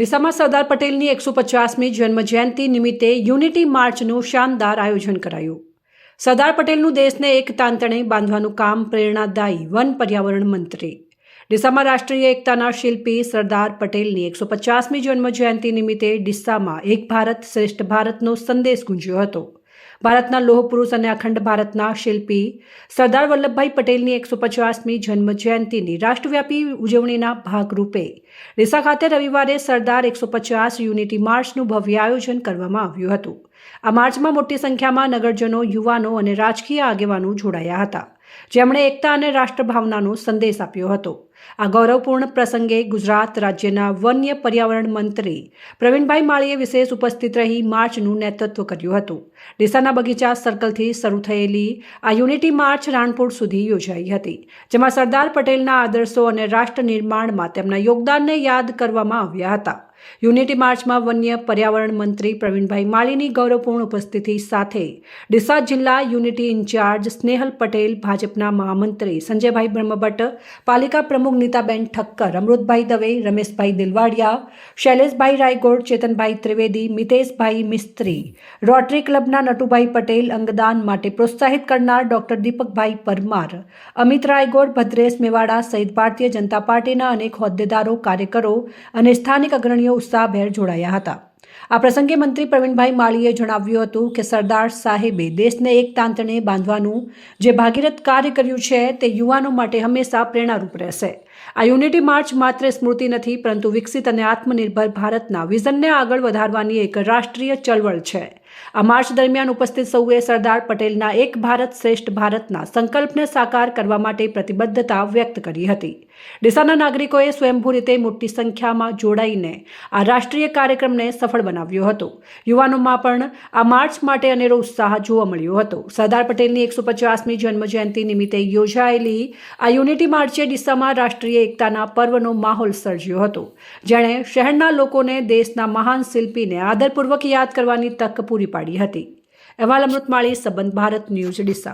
ડીસામાં સરદાર પટેલની એકસો પચાસમી જન્મજયંતિ નિમિત્તે યુનિટી માર્ચનું શાનદાર આયોજન કરાયું. સરદાર પટેલનું દેશને એક તાંતણે બાંધવાનું કામ પ્રેરણાદાયી વન પર્યાવરણ મંત્રી. ડીસામાં રાષ્ટ્રીય એકતાના શિલ્પી સરદાર પટેલની એકસો પચાસમી જન્મજયંતિ નિમિત્તે ડીસામાં એક ભારત શ્રેષ્ઠ ભારતનો સંદેશ ગુંજ્યો હતો. ભારતના લોહ પુરુષ અને અખંડ ભારતના શિલ્પી સરદાર વલ્લભભાઈ પટેલની એકસો પચાસમી જન્મજયંતિની રાષ્ટ્રવ્યાપી ઉજવણીના ભાગરૂપે ડીસા ખાતે રવિવારે સરદાર એકસો પચાસ યુનિટી માર્ચનું ભવ્ય આયોજન કરવામાં આવ્યું હતું. આ માર્ચમાં મોટી સંખ્યામાં નગરજનો, યુવાનો અને રાજકીય આગેવાનો જોડાયા હતા. જેમણે એકતા અને રાષ્ટ્રભાવનાનો સંદેશ આપ્યો હતો. આ ગૌરવપૂર્ણ પ્રસંગે ગુજરાત રાજ્યના વન્ય પર્યાવરણ મંત્રી પ્રવીણભાઈ માળીએ વિશેષ ઉપસ્થિત રહી માર્ચનું નેતૃત્વ કર્યું હતું. ડીસાના બગીચા સર્કલથી શરૂ થયેલી આ યુનિટી માર્ચ રાણપુર સુધી યોજાઈ હતી, જેમાં સરદાર પટેલના આદર્શો અને રાષ્ટ્ર નિર્માણમાં તેમના યોગદાનને યાદ કરવામાં આવ્યા હતા. યુનિટી માર્ચમાં વન્ય પર્યાવરણ મંત્રી પ્રવીણભાઈ માળીની ગૌરવપૂર્ણ ઉપસ્થિતિ સાથે ડીસા જિલ્લા યુનિટી ઇન્ચાર્જ સ્નેહલ પટેલ, ભાજપના મહામંત્રી સંજયભાઈ બ્રહ્મભટ્ટ, પાલિકા પ્રમુખ નીતાબેન ઠક્કર, અમૃતભાઈ દવે, રમેશભાઈ દિલવાડિયા, શૈલેષભાઈ રાયગોડ, ચેતનભાઈ ત્રિવેદી, મિતેશભાઈ મિસ્ત્રી, રોટરી ક્લબના નટુભાઈ પટેલ અંગદાન માટે પ્રોત્સાહિત કરનાર ડોક્ટર દીપકભાઈ પરમાર, અમિત રાયગોડ, ભદ્રેશ મેવાડા સહિત ભારતીય જનતા પાર્ટીના અનેક હોદ્દેદારો, કાર્યકરો અને સ્થાનિક અગ્રણીઓ ઉત્સાહભેર જોડાયા હતા. આ પ્રસંગે મંત્રી પ્રવીણભાઈ માળીએ જણાવ્યું હતું કે સરદાર સાહેબે દેશને એક તાંતણે બાંધવાનું જે ભાગીરથ કાર્ય કર્યું છે તે યુવાનો માટે હંમેશા પ્રેરણારૂપ રહેશે. આ યુનિટી માર્ચ માત્ર સ્મૃતિ નથી, પરંતુ વિકસિત અને આત્મનિર્ભર ભારતના વિઝનને આગળ વધારવાની એક રાષ્ટ્રીય ચળવળ છે. આ માર્ચ દરમિયાન ઉપસ્થિત સૌએ સરદાર પટેલના એક ભારત શ્રેષ્ઠ ભારતના સંકલ્પને સાકાર કરવા માટે પ્રતિબદ્ધતા વ્યક્ત કરી હતી. ડીસાના નાગરિકોએ સ્વયંભૂ રીતે મોટી સંખ્યામાં જોડાઈને આ રાષ્ટ્રીય કાર્યક્રમને સફળ બનાવ્યો હતો. યુવાનોમાં પણ આ માર્ચ માટે અનેરો ઉત્સાહ જોવા મળ્યો હતો. સરદાર પટેલની એકસો પચાસમી જન્મજયંતિ નિમિત્તે યોજાયેલી આ યુનિટી માર્ચે ડીસામાં રાષ્ટ્રીય એકતાના પર્વનો માહોલ સર્જ્યો હતો. જેણે શહેરના લોકોને દેશના મહાન શિલ્પીને આદરપૂર્વક યાદ કરવાની તક પૂરી પાડી હતી. અહેવાલ અમૃતમાળી સંબંધ ભારત ન્યૂઝ ડીસા.